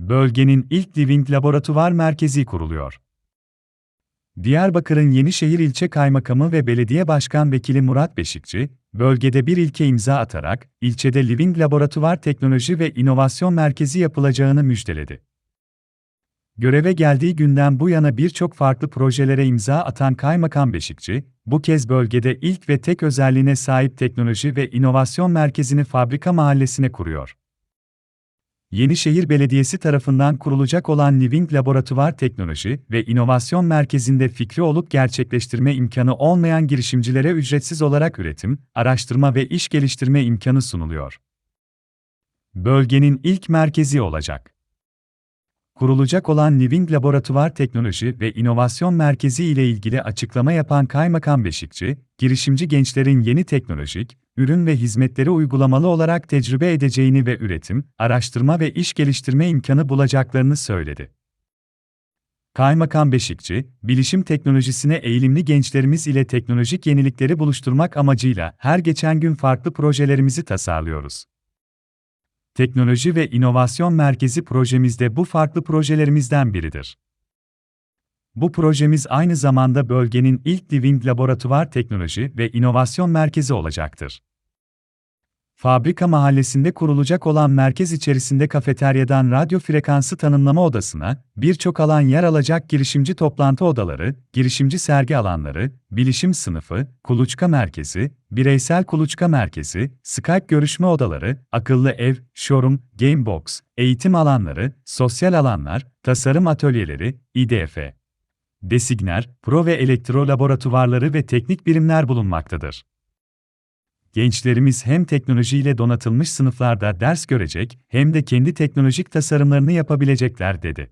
Bölgenin ilk Living Laboratuvar Merkezi kuruluyor. Diyarbakır'ın Yenişehir İlçe Kaymakamı ve Belediye Başkan Vekili Murat Beşikçi, bölgede bir ilke imza atarak, ilçede Living Laboratuvar Teknoloji ve İnovasyon Merkezi yapılacağını müjdeledi. Göreve geldiği günden bu yana birçok farklı projelere imza atan Kaymakam Beşikçi, bu kez bölgede ilk ve tek özelliğine sahip teknoloji ve inovasyon merkezini fabrika mahallesine kuruyor. Yenişehir Belediyesi tarafından kurulacak olan Living Laboratuvar Teknoloji ve İnovasyon Merkezi'nde fikri olup gerçekleştirme imkanı olmayan girişimcilere ücretsiz olarak üretim, araştırma ve iş geliştirme imkanı sunuluyor. Bölgenin ilk merkezi olacak. Kurulacak olan Living Laboratuvar Teknoloji ve İnovasyon Merkezi ile ilgili açıklama yapan Kaymakam Beşikçi, girişimci gençlerin yeni teknolojik, ürün ve hizmetleri uygulamalı olarak tecrübe edeceğini ve üretim, araştırma ve iş geliştirme imkanı bulacaklarını söyledi. Kaymakam Beşikçi, bilişim teknolojisine eğilimli gençlerimiz ile teknolojik yenilikleri buluşturmak amacıyla her geçen gün farklı projelerimizi tasarlıyoruz. Teknoloji ve İnovasyon Merkezi projemizde bu farklı projelerimizden biridir. Bu projemiz aynı zamanda bölgenin ilk Living Laboratuvar Teknoloji ve İnovasyon Merkezi olacaktır. Fabrika mahallesinde kurulacak olan merkez içerisinde kafeteryadan radyo frekansı tanımlama odasına, birçok alan yer alacak girişimci toplantı odaları, girişimci sergi alanları, bilişim sınıfı, kuluçka merkezi, bireysel kuluçka merkezi, Skype görüşme odaları, akıllı ev, showroom, gamebox, eğitim alanları, sosyal alanlar, tasarım atölyeleri, İDF, designer, pro ve elektro laboratuvarları ve teknik birimler bulunmaktadır. Gençlerimiz hem teknolojiyle donatılmış sınıflarda ders görecek, hem de kendi teknolojik tasarımlarını yapabilecekler dedi.